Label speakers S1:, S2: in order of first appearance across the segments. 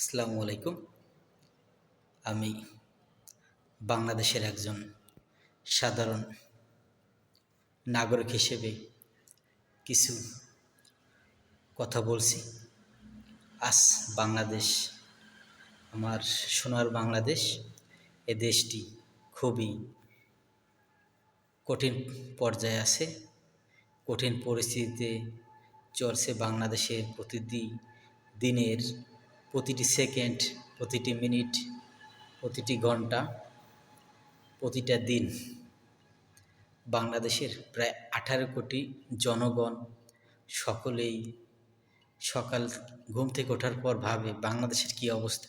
S1: আসসালামু আলাইকুম। আমি বাংলাদেশের একজন সাধারণ নাগরিক হিসেবে কিছু কথা বলছি। আজ বাংলাদেশ, আমার সোনার বাংলাদেশ, এ দেশটি খুবই কঠিন পর্যায়ে আছে। কঠিন পরিস্থিতিতে চলছে বাংলাদেশের প্রতিদিন দিনের প্রতিটি সেকেন্ড, প্রতিটি মিনিট, প্রতিটি ঘণ্টা, প্রতিটা দিন বাংলাদেশের প্রায় আঠারো কোটি জনগণ সকলেই সকাল ঘুম থেকে ওঠার পর ভাবে বাংলাদেশের কী অবস্থা।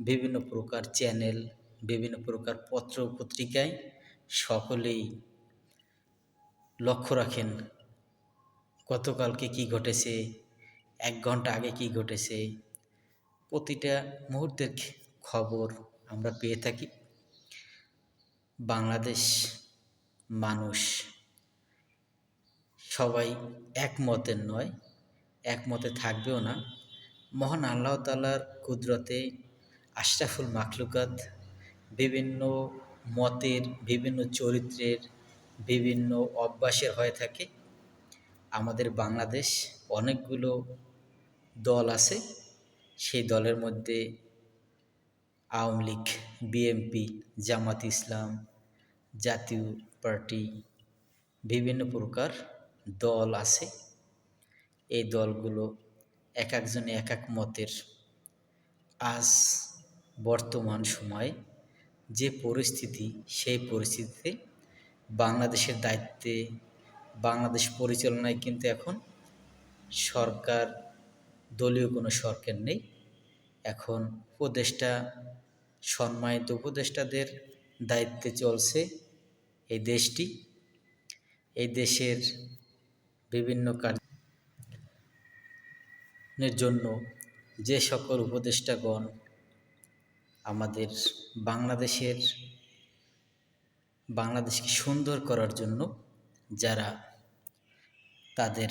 S1: বিভিন্ন প্রকার চ্যানেল, বিভিন্ন প্রকার পত্র পত্রিকায় সকলেই লক্ষ্য রাখেন গতকালকে কি ঘটেছে, এক ঘণ্টা আগে কি ঘটেছে প্রতিটা মুহূর্তের খবর আমরা পেয়ে থাকি। বাংলাদেশ মানুষ সবাই একমতের নয়, একমতে থাকবেও না। মহান আল্লাহ তালার কুদরতে আশরাফুল মাখলুকাত বিভিন্ন মতের, বিভিন্ন চরিত্রের, বিভিন্ন অভ্যাসের হয়ে থাকে। আমাদের বাংলাদেশ অনেকগুলো দল আছে। সেই দলের মধ্যে আওয়ামী লীগ বিএনপি জামাত ইসলাম, জাতীয় পার্টি, বিভিন্ন প্রকার দল আছে। এই দলগুলো এক একজনে এক এক মতের। আজ বর্তমান সময়ে যে পরিস্থিতি, সেই পরিস্থিতিতে বাংলাদেশের দায়িত্বে, বাংলাদেশ পরিচালনায় কিন্তু এখন সরকার দলীয় কোনো সরকার নেই। এখন উপদেষ্টা, সম্মানিত উপদেষ্টাদের দায়িত্বে চলছে এই দেশটি। এই দেশের বিভিন্ন কার্যের জন্য যে সকল উপদেষ্টাগণ আমাদের বাংলাদেশের, বাংলাদেশকে সুন্দর করার জন্য যারা তাদের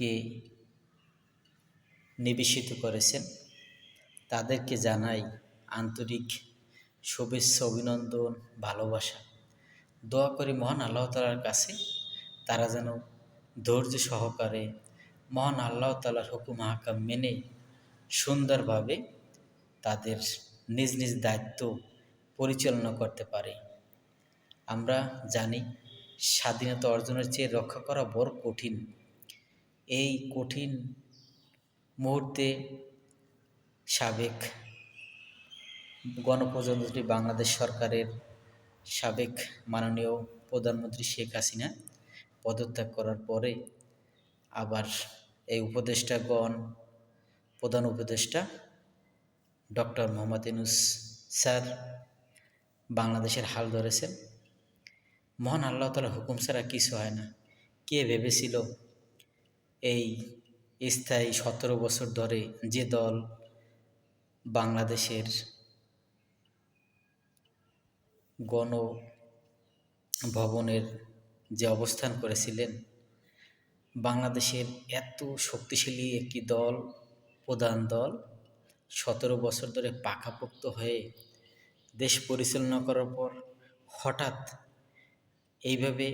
S1: মনকে নিবেশিত করেছেন। তাদেরকে জানাই আন্তরিক শুভেচ্ছা, অভিনন্দন, ভালোবাসা। দোয়া করি মহান আল্লাহ তালার কাছে তারা যেন ধৈর্য সহকারে মহান আল্লাহ তালার হুকুম হাকাম মেনে সুন্দরভাবে তাদের নিজ নিজ দায়িত্ব পরিচালনা করতে পারে। আমরা জানি স্বাধীনতা অর্জনের চেয়ে রক্ষা করা বড় কঠিন। এই কঠিন মুহূর্তে সাবেক গণপ্রজাতন্ত্রী বাংলাদেশ সরকারের সাবেক মাননীয় প্রধানমন্ত্রী শেখ হাসিনা পদত্যাগ করার পরে আবার এই উপদেষ্টাগণ, প্রধান উপদেষ্টা ডক্টর মোহাম্মদ ইনুস স্যার বাংলাদেশের হাল ধরেছেন। মহান আল্লাহ তালা হুকুম ছাড়া কিছু হয় না। কে ভেবেছিল এই স্থায়ী সতেরো বছর ধরে যে দল বাংলাদেশের গণ ভবনের যে অবস্থান করেছিলেন, বাংলাদেশের এত শক্তিশালী একটি দল, প্রধান দল, সতেরো বছর ধরে পাকাপোক্ত হয়ে দেশ পরিচালনা করার পর হঠাৎ এইভাবে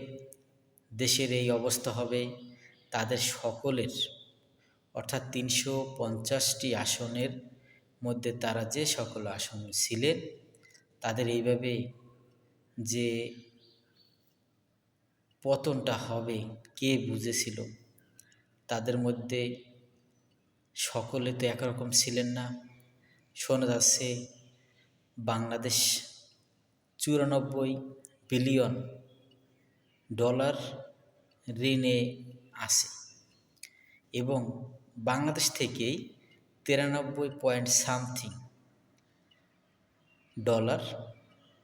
S1: দেশের এই অবস্থা হবে তাদের সকলের, অর্থাৎ তিনশো পঞ্চাশটি আসনের মধ্যে তারা যে সকল আসন ছিলেন, তাদের এইভাবে যে পতনটা হবে, কে বুঝেছিল, তাদের মধ্যে সকলে তো একরকম ছিলেন না। শোনা যাচ্ছে বাংলাদেশ চুরানব্বই বিলিয়ন ডলার ঋণে আছে। এবং বাংলাদেশ থেকেই তিরানব্বই পয়েন্ট সামথিং ডলার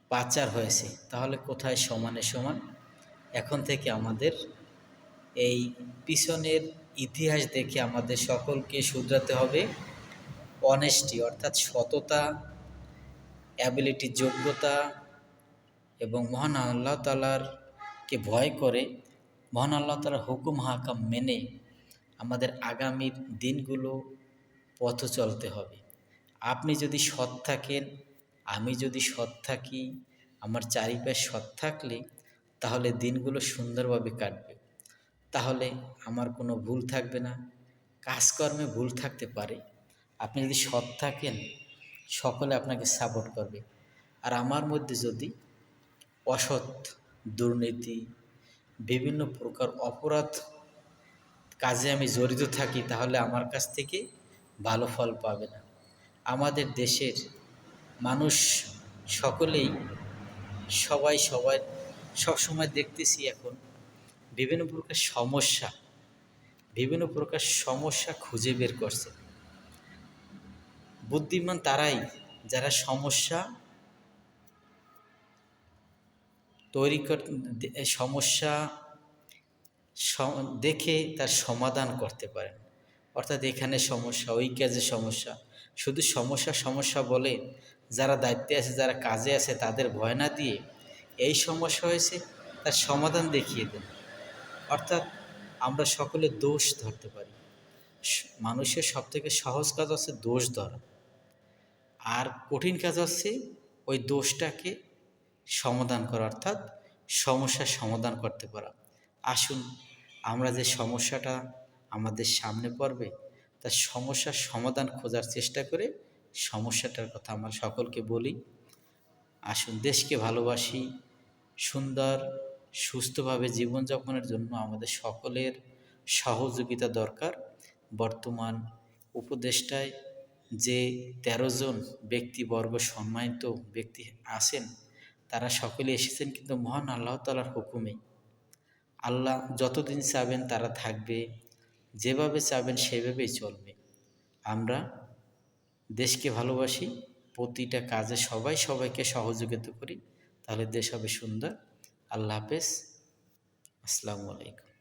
S1: পাচার হয়েছে। তাহলে কোথায় সমানে সমান? এখন থেকে আমাদের এই পিছনের ইতিহাস দেখে আমাদের সকলকে শুধরাতে হবে অনেস্টি অর্থাৎ সততা অ্যাবিলিটি যোগ্যতা এবং মহান আল্লাহ তালারকে ভয় করে মহান আল্লাহ তালার হুকুম হাকাম মেনে আমাদের আগামীর দিনগুলো পথ চলতে হবে। আপনি যদি সৎ থাকেন, আমি যদি সৎ থাকি, আমার চারিপাশ সৎ থাকলে তাহলে দিনগুলো সুন্দরভাবে কাটবে। তাহলে আমার কোনো ভুল থাকবে না, কাজকর্মে ভুল থাকতে পারে। আপনি যদি সৎ থাকেন, সকলে আপনাকে সাপোর্ট করবে। আর আমার মধ্যে যদি অসৎ দুর্নীতি বিভিন্ন প্রকার অপরাধ কাজে আমি জড়িত থাকি, তাহলে আমার কাছ থেকে ভালো ফল পাবে না। আমাদের দেশের মানুষ সকলেই, সবাই সবাই, সবসময় দেখতেছি এখন বিভিন্ন প্রকার সমস্যা, বিভিন্ন প্রকার সমস্যা খুঁজে বের করছে। বুদ্ধিমান তারাই যারা সমস্যা তৈরি সমস্যা দেখে তার সমাধান করতে পারেন। অর্থাৎ এখানে সমস্যা, ওই কাজে সমস্যা। শুধু সমস্যা সমস্যা বলে যারা দায়িত্বে আছে, যারা কাজে আছে, তাদের ভয় না দিয়ে এই সমস্যা হয়েছে, তার সমাধান দেখিয়ে দেন। অর্থাৎ আমরা সকলে দোষ ধরতে পারি। মানুষের সবথেকে সহজ কাজ হচ্ছে দোষ ধরা। আর কঠিন কাজ হচ্ছে ওই দোষটাকে সমাধান করা, অর্থাৎ সমস্যার সমাধান করতে পারা। আসুন আমরা যে সমস্যাটা আমাদের সামনে পড়বে, তার সমস্যার সমাধান খোঁজার চেষ্টা করে সমস্যাটার কথা আমরা সকলকে বলি। আসুন দেশকে ভালোবাসি, সুন্দর, সুস্থভাবে জীবনযাপনের জন্য আমাদের সকলের সহযোগিতা দরকার। বর্তমান উপদেষ্টায় যে তেরো জন ব্যক্তিবর্গ সম্মানিত ব্যক্তি আছেন তারা সকলে এসেছেন কিন্তু মহান আল্লাহ তালার হুকুমে। আল্লাহ যতদিন চাবেন তারা থাকবে, যেভাবে চাবেন সেভাবেই চলবে। আমরা দেশকে ভালোবাসি, প্রতিটা কাজে সবাই সবাইকে সহযোগিতা করি, তাহলে দেশ হবে সুন্দর। আল্লাহ হাফেজ। আসসালামু আলাইকুম।